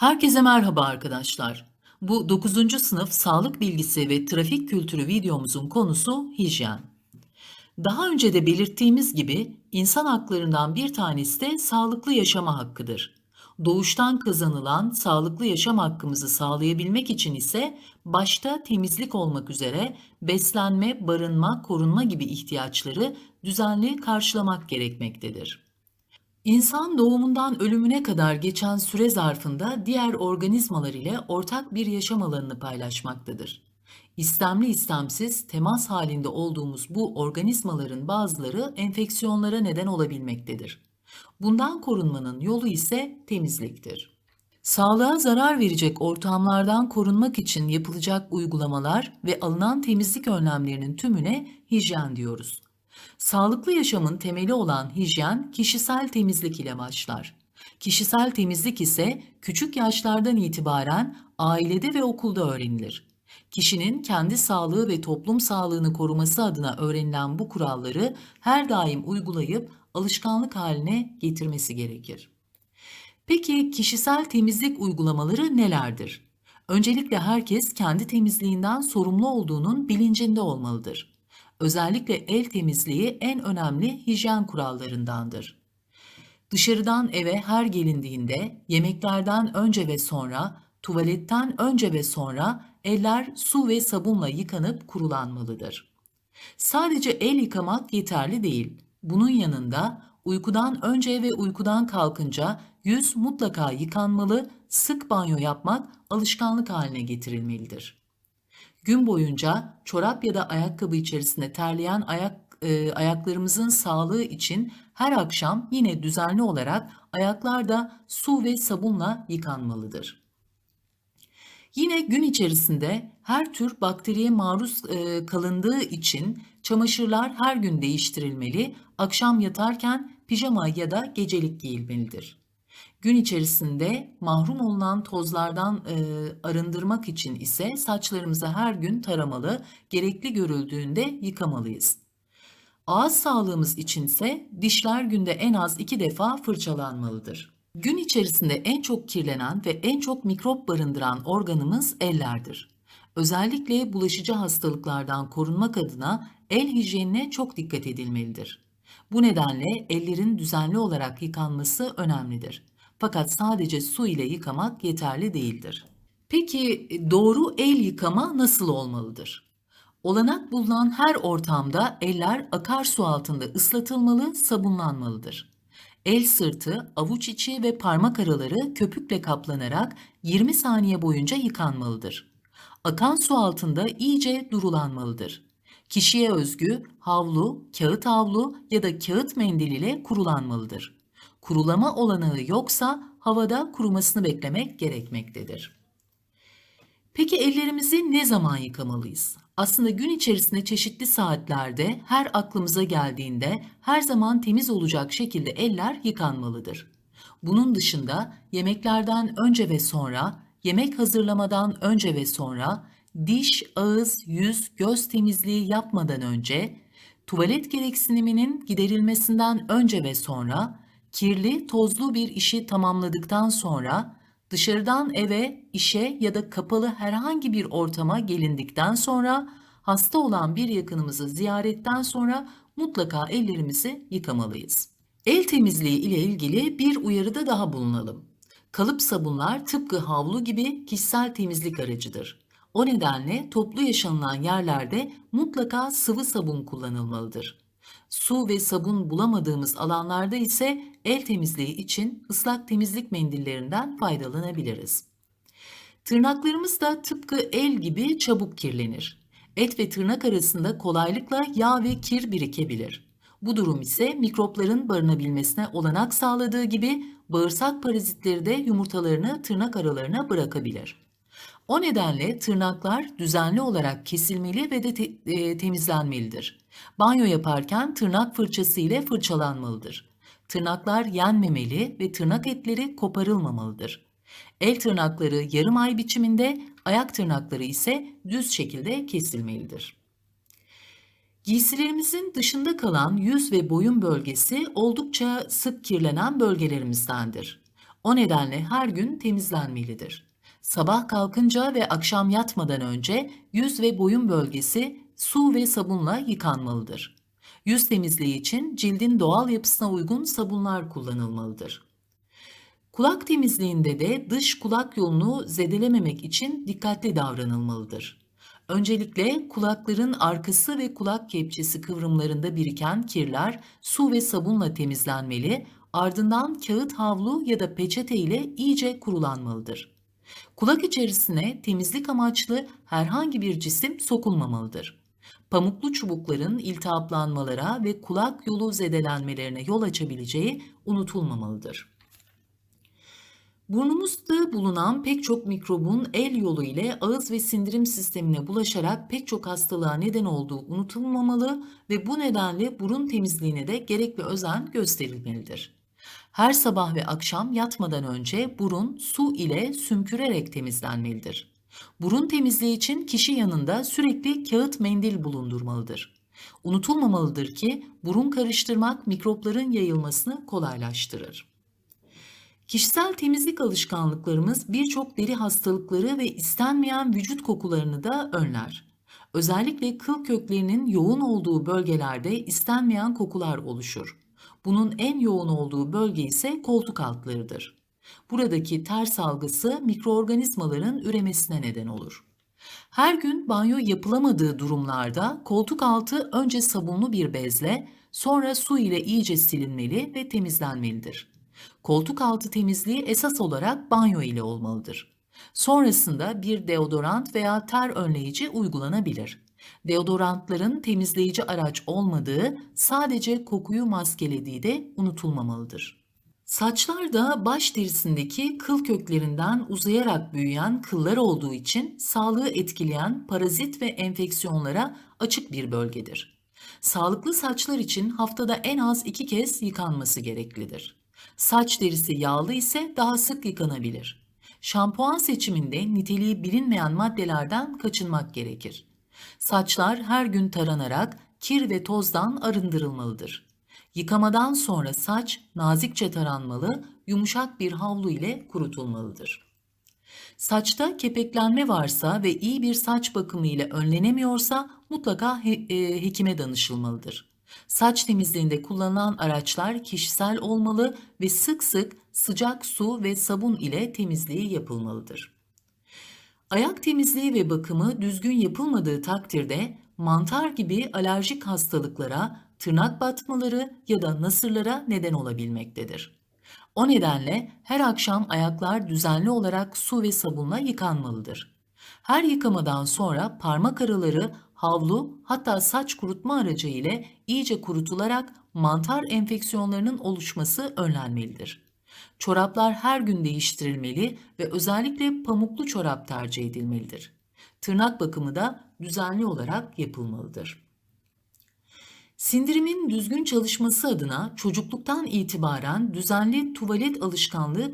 Herkese merhaba arkadaşlar. Bu 9. sınıf sağlık bilgisi ve trafik kültürü videomuzun konusu hijyen. Daha önce de belirttiğimiz gibi insan haklarından bir tanesi de sağlıklı yaşama hakkıdır. Doğuştan kazanılan sağlıklı yaşam hakkımızı sağlayabilmek için ise başta temizlik olmak üzere beslenme, barınma, korunma gibi ihtiyaçları düzenli karşılamak gerekmektedir. İnsan doğumundan ölümüne kadar geçen süre zarfında diğer organizmalar ile ortak bir yaşam alanını paylaşmaktadır. İstemli istemsiz temas halinde olduğumuz bu organizmaların bazıları enfeksiyonlara neden olabilmektedir. Bundan korunmanın yolu ise temizliktir. Sağlığa zarar verecek ortamlardan korunmak için yapılacak uygulamalar ve alınan temizlik önlemlerinin tümüne hijyen diyoruz. Sağlıklı yaşamın temeli olan hijyen kişisel temizlik ile başlar. Kişisel temizlik ise küçük yaşlardan itibaren ailede ve okulda öğrenilir. Kişinin kendi sağlığı ve toplum sağlığını koruması adına öğrenilen bu kuralları her daim uygulayıp alışkanlık haline getirmesi gerekir. Peki kişisel temizlik uygulamaları nelerdir? Öncelikle herkes kendi temizliğinden sorumlu olduğunun bilincinde olmalıdır. Özellikle el temizliği en önemli hijyen kurallarındandır. Dışarıdan eve her gelindiğinde yemeklerden önce ve sonra, tuvaletten önce ve sonra eller su ve sabunla yıkanıp kurulanmalıdır. Sadece el yıkamak yeterli değil. Bunun yanında uykudan önce ve uykudan kalkınca yüz mutlaka yıkanmalı, sık banyo yapmak alışkanlık haline getirilmelidir. Gün boyunca çorap ya da ayakkabı içerisinde terleyen ayak e, ayaklarımızın sağlığı için her akşam yine düzenli olarak ayaklar da su ve sabunla yıkanmalıdır. Yine gün içerisinde her tür bakteriye maruz e, kalındığı için çamaşırlar her gün değiştirilmeli, akşam yatarken pijama ya da gecelik giyilmelidir. Gün içerisinde mahrum olunan tozlardan e, arındırmak için ise saçlarımızı her gün taramalı, gerekli görüldüğünde yıkamalıyız. Ağız sağlığımız içinse dişler günde en az iki defa fırçalanmalıdır. Gün içerisinde en çok kirlenen ve en çok mikrop barındıran organımız ellerdir. Özellikle bulaşıcı hastalıklardan korunmak adına el hijyenine çok dikkat edilmelidir. Bu nedenle ellerin düzenli olarak yıkanması önemlidir. Fakat sadece su ile yıkamak yeterli değildir. Peki doğru el yıkama nasıl olmalıdır? Olanak bulunan her ortamda eller akarsu altında ıslatılmalı, sabunlanmalıdır. El sırtı, avuç içi ve parmak araları köpükle kaplanarak 20 saniye boyunca yıkanmalıdır. Akan su altında iyice durulanmalıdır. Kişiye özgü havlu, kağıt havlu ya da kağıt mendil ile kurulanmalıdır. Kurulama olanağı yoksa havada kurumasını beklemek gerekmektedir. Peki ellerimizi ne zaman yıkamalıyız? Aslında gün içerisinde çeşitli saatlerde her aklımıza geldiğinde her zaman temiz olacak şekilde eller yıkanmalıdır. Bunun dışında yemeklerden önce ve sonra, yemek hazırlamadan önce ve sonra, diş, ağız, yüz, göz temizliği yapmadan önce, tuvalet gereksiniminin giderilmesinden önce ve sonra, kirli, tozlu bir işi tamamladıktan sonra, dışarıdan eve, işe ya da kapalı herhangi bir ortama gelindikten sonra, hasta olan bir yakınımızı ziyaretten sonra mutlaka ellerimizi yıkamalıyız. El temizliği ile ilgili bir uyarıda daha bulunalım. Kalıp sabunlar tıpkı havlu gibi kişisel temizlik aracıdır. O nedenle toplu yaşanılan yerlerde mutlaka sıvı sabun kullanılmalıdır. Su ve sabun bulamadığımız alanlarda ise el temizliği için ıslak temizlik mendillerinden faydalanabiliriz. Tırnaklarımız da tıpkı el gibi çabuk kirlenir. Et ve tırnak arasında kolaylıkla yağ ve kir birikebilir. Bu durum ise mikropların barınabilmesine olanak sağladığı gibi bağırsak parazitleri de yumurtalarını tırnak aralarına bırakabilir. O nedenle tırnaklar düzenli olarak kesilmeli ve de te- e, temizlenmelidir. Banyo yaparken tırnak fırçası ile fırçalanmalıdır. Tırnaklar yenmemeli ve tırnak etleri koparılmamalıdır. El tırnakları yarım ay biçiminde, ayak tırnakları ise düz şekilde kesilmelidir. Giysilerimizin dışında kalan yüz ve boyun bölgesi oldukça sık kirlenen bölgelerimizdendir. O nedenle her gün temizlenmelidir. Sabah kalkınca ve akşam yatmadan önce yüz ve boyun bölgesi su ve sabunla yıkanmalıdır. Yüz temizliği için cildin doğal yapısına uygun sabunlar kullanılmalıdır. Kulak temizliğinde de dış kulak yolunu zedelememek için dikkatli davranılmalıdır. Öncelikle kulakların arkası ve kulak kepçesi kıvrımlarında biriken kirler su ve sabunla temizlenmeli, ardından kağıt havlu ya da peçete ile iyice kurulanmalıdır. Kulak içerisine temizlik amaçlı herhangi bir cisim sokulmamalıdır. Pamuklu çubukların iltihaplanmalara ve kulak yolu zedelenmelerine yol açabileceği unutulmamalıdır. Burnumuzda bulunan pek çok mikrobun el yolu ile ağız ve sindirim sistemine bulaşarak pek çok hastalığa neden olduğu unutulmamalı ve bu nedenle burun temizliğine de gerekli özen gösterilmelidir. Her sabah ve akşam yatmadan önce burun su ile sümkürerek temizlenmelidir. Burun temizliği için kişi yanında sürekli kağıt mendil bulundurmalıdır. Unutulmamalıdır ki burun karıştırmak mikropların yayılmasını kolaylaştırır. Kişisel temizlik alışkanlıklarımız birçok deri hastalıkları ve istenmeyen vücut kokularını da önler. Özellikle kıl köklerinin yoğun olduğu bölgelerde istenmeyen kokular oluşur. Bunun en yoğun olduğu bölge ise koltuk altlarıdır. Buradaki ter salgısı mikroorganizmaların üremesine neden olur. Her gün banyo yapılamadığı durumlarda koltuk altı önce sabunlu bir bezle, sonra su ile iyice silinmeli ve temizlenmelidir. Koltuk altı temizliği esas olarak banyo ile olmalıdır. Sonrasında bir deodorant veya ter önleyici uygulanabilir. Deodorantların temizleyici araç olmadığı, sadece kokuyu maskelediği de unutulmamalıdır. Saçlar da baş derisindeki kıl köklerinden uzayarak büyüyen kıllar olduğu için sağlığı etkileyen parazit ve enfeksiyonlara açık bir bölgedir. Sağlıklı saçlar için haftada en az iki kez yıkanması gereklidir. Saç derisi yağlı ise daha sık yıkanabilir. Şampuan seçiminde niteliği bilinmeyen maddelerden kaçınmak gerekir. Saçlar her gün taranarak kir ve tozdan arındırılmalıdır. Yıkamadan sonra saç nazikçe taranmalı, yumuşak bir havlu ile kurutulmalıdır. Saçta kepeklenme varsa ve iyi bir saç bakımı ile önlenemiyorsa mutlaka he, e, hekime danışılmalıdır. Saç temizliğinde kullanılan araçlar kişisel olmalı ve sık sık sıcak su ve sabun ile temizliği yapılmalıdır. Ayak temizliği ve bakımı düzgün yapılmadığı takdirde mantar gibi alerjik hastalıklara, tırnak batmaları ya da nasırlara neden olabilmektedir. O nedenle her akşam ayaklar düzenli olarak su ve sabunla yıkanmalıdır. Her yıkamadan sonra parmak araları havlu hatta saç kurutma aracı ile iyice kurutularak mantar enfeksiyonlarının oluşması önlenmelidir. Çoraplar her gün değiştirilmeli ve özellikle pamuklu çorap tercih edilmelidir. Tırnak bakımı da düzenli olarak yapılmalıdır. Sindirimin düzgün çalışması adına çocukluktan itibaren düzenli tuvalet alışkanlığı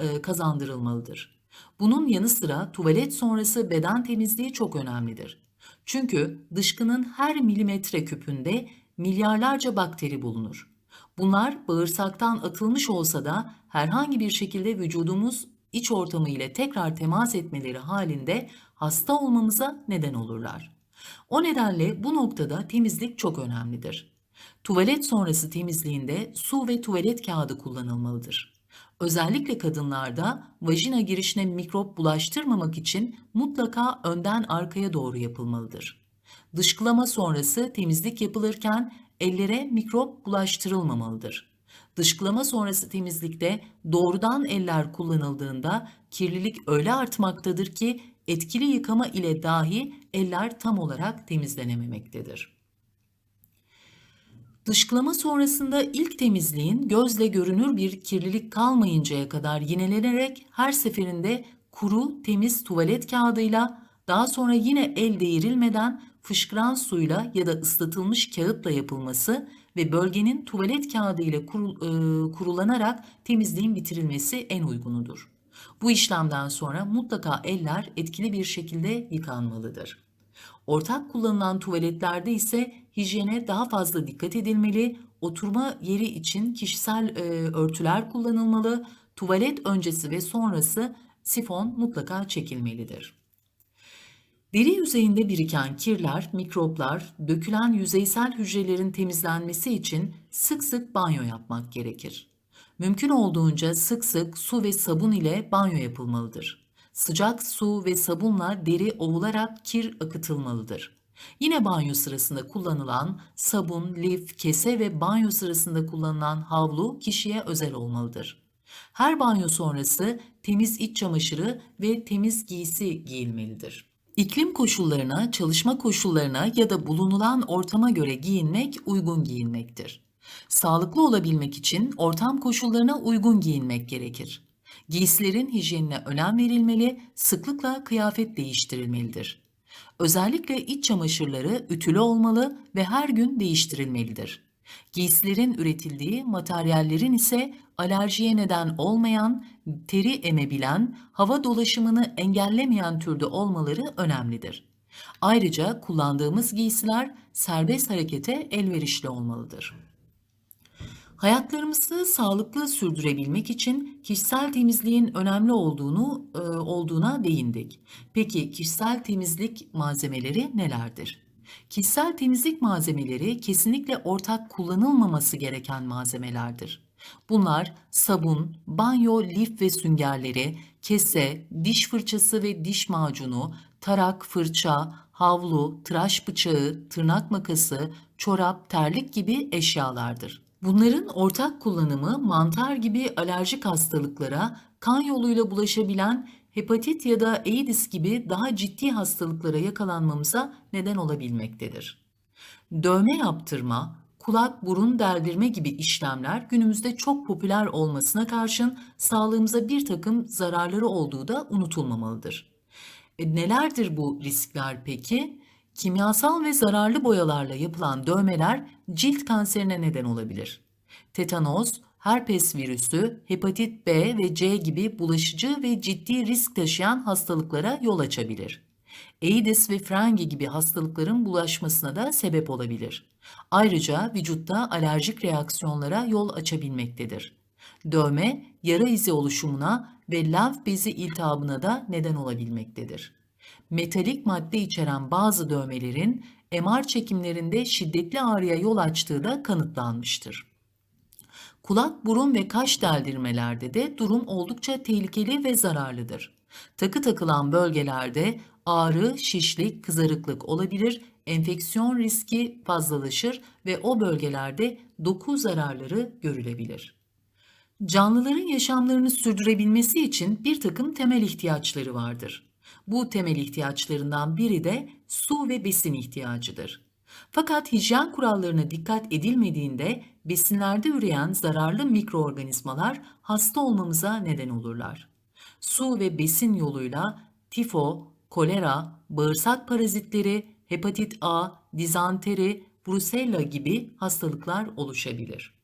e, kazandırılmalıdır. Bunun yanı sıra tuvalet sonrası beden temizliği çok önemlidir. Çünkü dışkının her milimetre küpünde milyarlarca bakteri bulunur. Bunlar bağırsaktan atılmış olsa da herhangi bir şekilde vücudumuz iç ortamı ile tekrar temas etmeleri halinde hasta olmamıza neden olurlar. O nedenle bu noktada temizlik çok önemlidir. Tuvalet sonrası temizliğinde su ve tuvalet kağıdı kullanılmalıdır. Özellikle kadınlarda vajina girişine mikrop bulaştırmamak için mutlaka önden arkaya doğru yapılmalıdır. Dışkılama sonrası temizlik yapılırken ellere mikrop bulaştırılmamalıdır. Dışkılama sonrası temizlikte doğrudan eller kullanıldığında kirlilik öyle artmaktadır ki etkili yıkama ile dahi eller tam olarak temizlenememektedir. Dışkılama sonrasında ilk temizliğin gözle görünür bir kirlilik kalmayıncaya kadar yinelenerek her seferinde kuru, temiz tuvalet kağıdıyla daha sonra yine el değirilmeden fışkıran suyla ya da ıslatılmış kağıtla yapılması ve bölgenin tuvalet kağıdı ile kurul, e, kurulanarak temizliğin bitirilmesi en uygunudur. Bu işlemden sonra mutlaka eller etkili bir şekilde yıkanmalıdır. Ortak kullanılan tuvaletlerde ise hijyene daha fazla dikkat edilmeli, oturma yeri için kişisel e, örtüler kullanılmalı, tuvalet öncesi ve sonrası sifon mutlaka çekilmelidir. Deri yüzeyinde biriken kirler, mikroplar, dökülen yüzeysel hücrelerin temizlenmesi için sık sık banyo yapmak gerekir. Mümkün olduğunca sık sık su ve sabun ile banyo yapılmalıdır. Sıcak su ve sabunla deri ovularak kir akıtılmalıdır. Yine banyo sırasında kullanılan sabun, lif, kese ve banyo sırasında kullanılan havlu kişiye özel olmalıdır. Her banyo sonrası temiz iç çamaşırı ve temiz giysi giyilmelidir. İklim koşullarına, çalışma koşullarına ya da bulunulan ortama göre giyinmek uygun giyinmektir. Sağlıklı olabilmek için ortam koşullarına uygun giyinmek gerekir. Giysilerin hijyenine önem verilmeli, sıklıkla kıyafet değiştirilmelidir. Özellikle iç çamaşırları ütülü olmalı ve her gün değiştirilmelidir. Giysilerin üretildiği materyallerin ise alerjiye neden olmayan, teri emebilen, hava dolaşımını engellemeyen türde olmaları önemlidir. Ayrıca kullandığımız giysiler serbest harekete elverişli olmalıdır. Hayatlarımızı sağlıklı sürdürebilmek için kişisel temizliğin önemli olduğunu e, olduğuna değindik. Peki kişisel temizlik malzemeleri nelerdir? Kişisel temizlik malzemeleri kesinlikle ortak kullanılmaması gereken malzemelerdir. Bunlar sabun, banyo lif ve süngerleri, kese, diş fırçası ve diş macunu, tarak, fırça, havlu, tıraş bıçağı, tırnak makası, çorap, terlik gibi eşyalardır. Bunların ortak kullanımı mantar gibi alerjik hastalıklara, kan yoluyla bulaşabilen hepatit ya da AIDS gibi daha ciddi hastalıklara yakalanmamıza neden olabilmektedir. Dövme yaptırma, kulak burun deldirme gibi işlemler günümüzde çok popüler olmasına karşın sağlığımıza bir takım zararları olduğu da unutulmamalıdır. E, nelerdir bu riskler peki? Kimyasal ve zararlı boyalarla yapılan dövmeler cilt kanserine neden olabilir. Tetanoz, herpes virüsü, hepatit B ve C gibi bulaşıcı ve ciddi risk taşıyan hastalıklara yol açabilir. AIDS ve frengi gibi hastalıkların bulaşmasına da sebep olabilir. Ayrıca vücutta alerjik reaksiyonlara yol açabilmektedir. Dövme, yara izi oluşumuna ve lenf bezi iltihabına da neden olabilmektedir. Metalik madde içeren bazı dövmelerin MR çekimlerinde şiddetli ağrıya yol açtığı da kanıtlanmıştır. Kulak, burun ve kaş deldirmelerde de durum oldukça tehlikeli ve zararlıdır. Takı takılan bölgelerde ağrı, şişlik, kızarıklık olabilir, enfeksiyon riski fazlalaşır ve o bölgelerde doku zararları görülebilir. Canlıların yaşamlarını sürdürebilmesi için bir takım temel ihtiyaçları vardır. Bu temel ihtiyaçlarından biri de su ve besin ihtiyacıdır. Fakat hijyen kurallarına dikkat edilmediğinde besinlerde üreyen zararlı mikroorganizmalar hasta olmamıza neden olurlar. Su ve besin yoluyla tifo, kolera, bağırsak parazitleri, hepatit A, dizanteri, brusella gibi hastalıklar oluşabilir.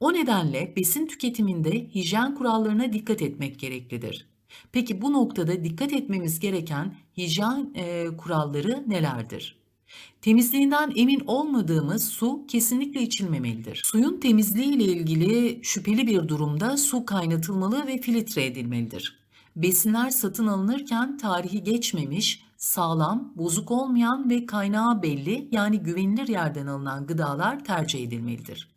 O nedenle besin tüketiminde hijyen kurallarına dikkat etmek gereklidir. Peki bu noktada dikkat etmemiz gereken hijyen e, kuralları nelerdir? Temizliğinden emin olmadığımız su kesinlikle içilmemelidir. Suyun temizliği ile ilgili şüpheli bir durumda su kaynatılmalı ve filtre edilmelidir. Besinler satın alınırken tarihi geçmemiş, sağlam, bozuk olmayan ve kaynağı belli yani güvenilir yerden alınan gıdalar tercih edilmelidir.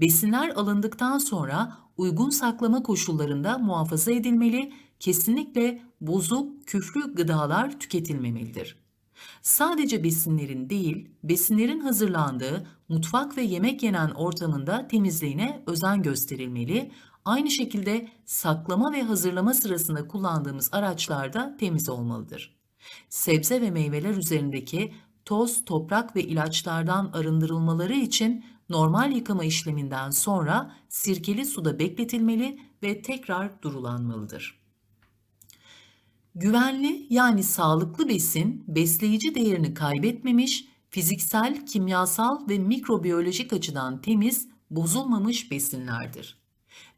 Besinler alındıktan sonra uygun saklama koşullarında muhafaza edilmeli, kesinlikle bozuk, küflü gıdalar tüketilmemelidir. Sadece besinlerin değil, besinlerin hazırlandığı mutfak ve yemek yenen ortamında temizliğine özen gösterilmeli. Aynı şekilde saklama ve hazırlama sırasında kullandığımız araçlar da temiz olmalıdır. Sebze ve meyveler üzerindeki toz, toprak ve ilaçlardan arındırılmaları için normal yıkama işleminden sonra sirkeli suda bekletilmeli ve tekrar durulanmalıdır. Güvenli yani sağlıklı besin besleyici değerini kaybetmemiş, fiziksel, kimyasal ve mikrobiyolojik açıdan temiz, bozulmamış besinlerdir.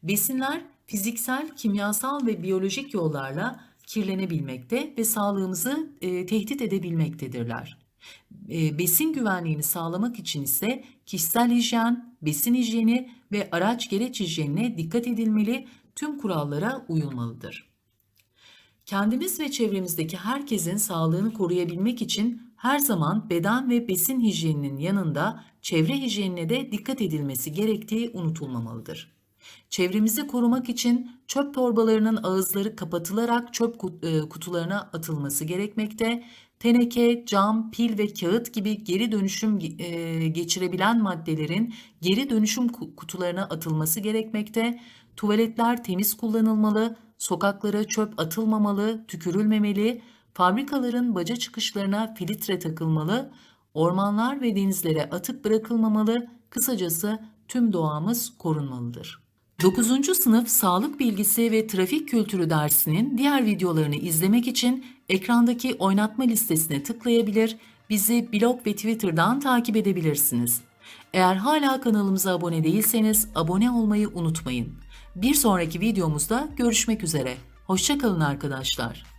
Besinler fiziksel, kimyasal ve biyolojik yollarla kirlenebilmekte ve sağlığımızı e, tehdit edebilmektedirler. E, besin güvenliğini sağlamak için ise kişisel hijyen, besin hijyeni ve araç gereç hijyenine dikkat edilmeli tüm kurallara uyulmalıdır. Kendimiz ve çevremizdeki herkesin sağlığını koruyabilmek için her zaman beden ve besin hijyeninin yanında çevre hijyenine de dikkat edilmesi gerektiği unutulmamalıdır. Çevremizi korumak için çöp torbalarının ağızları kapatılarak çöp e, kutularına atılması gerekmekte. Teneke, cam, pil ve kağıt gibi geri dönüşüm e, geçirebilen maddelerin geri dönüşüm ku- kutularına atılması gerekmekte. Tuvaletler temiz kullanılmalı, sokaklara çöp atılmamalı, tükürülmemeli, fabrikaların baca çıkışlarına filtre takılmalı, ormanlar ve denizlere atık bırakılmamalı, kısacası tüm doğamız korunmalıdır. 9. sınıf sağlık bilgisi ve trafik kültürü dersinin diğer videolarını izlemek için ekrandaki oynatma listesine tıklayabilir, bizi blog ve Twitter'dan takip edebilirsiniz. Eğer hala kanalımıza abone değilseniz abone olmayı unutmayın. Bir sonraki videomuzda görüşmek üzere. Hoşçakalın arkadaşlar.